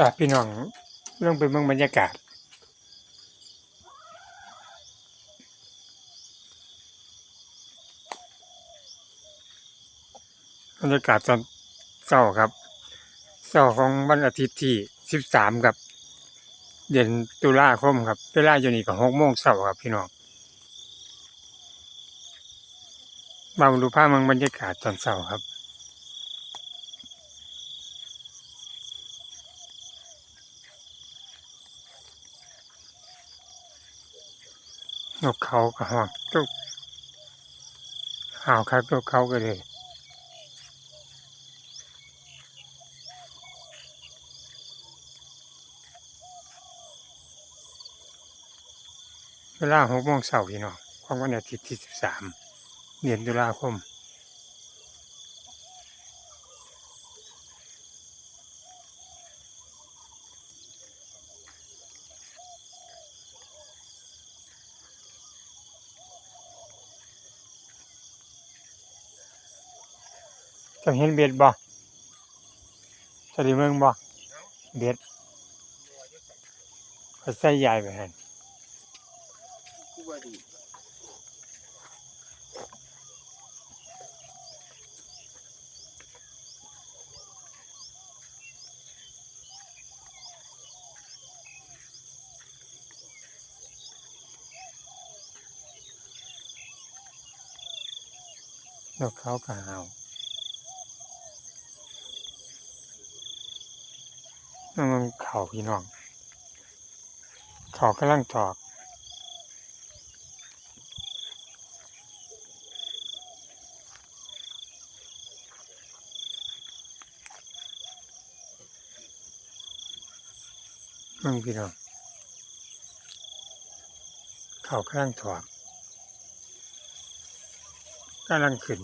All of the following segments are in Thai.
อะพี่น้องเรื่องเป็นเมืองบรรยากาศ บรรยากาศตอนเช้าครับเช้าของวันอาทิตย์ที่สิบสามครับ เดือนตุลาคมครับเวลาอยู่นี่ก็หกโมงเช้าครับพี่น้องมาดูภาพเมืองบรรยากาศตอนเช้าครับ นกเขาก็หอกตุกห่าวครับนกเขาก็เลยเวลาหกโมงเสาร์พี่น้องของวันอาทิตย์ที่สิบสามเดือนตุลาคม จะเห็นเบ็ดบ่จะได้เมืองบ่เบ็ดเขาใส่ใหญ่ไปหันกูว่าดีนกเขาก็หาวนั่น มันเข่าพี่น้องเข่ากำลังถอกมึงพี่น้องเข่ากำลังถอกกำลังขึ้น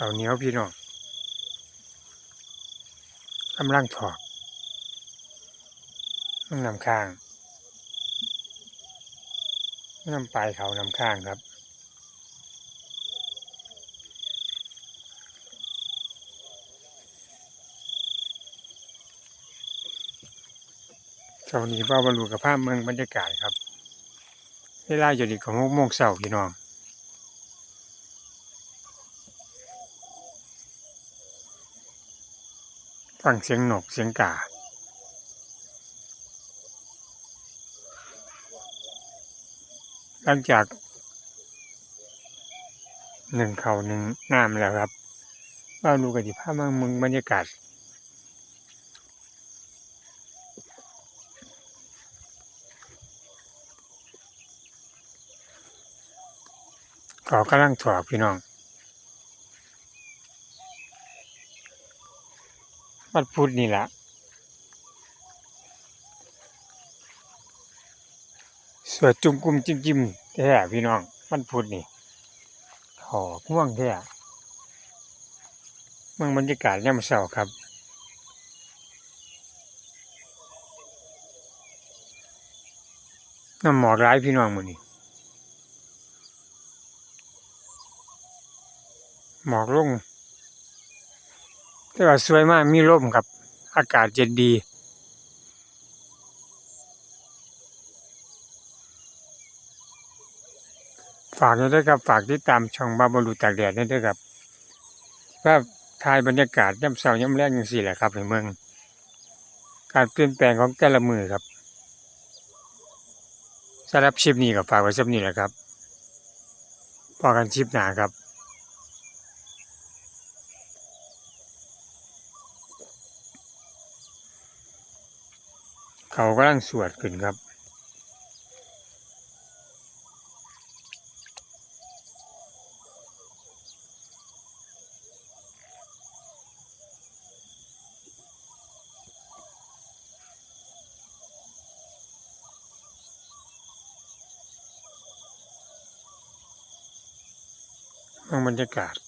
ขาวเหนียวพี่น้องกำลังถอกมันนำข้างมันนำปลายเขานำข้างครับเช้านี้ว่าบรรลุกับภาพเมืองบรรยากาศครับ เวลาอยู่ดีของหกโมงเช้าพี่น้อง ฟังเสียงนกเสียงกาหลังจากหนึ่งเขาหนึ่งน้ำแล้วครับเราดูกันที่ภาพมืองเมืองบรรยากาศเขากำลังถอกพี่น้อง วันพุธนี่แหละสวดจุ่มกุมจิ้มจิ้มแท้พี่น้องวันพุธนี่ของ่วงแท้เมืองบรรยากาศย่ำเศร้าครับน้ำหมอกร้ายพี่น้องมือนี่หมอกลง แต่ว่าสวยมากมีลมครับ อากาศเย็นดีฝากด้วยครับฝากติดตามช่องบาบลูตากแดดด้วยครับว่าถ่ายบรรยากาศย่ำเช้าย่ำแรงอย่างสี่แหละครับในเมือง การเปลี่ยนแปลงของแต่ละมือครับสำหรับชิปนี้ก็ฝากไว้ชิปนี้แหละครับพอกันชิปหนาครับ เขากำลังสวดขึ้นครับ บรรยากาศ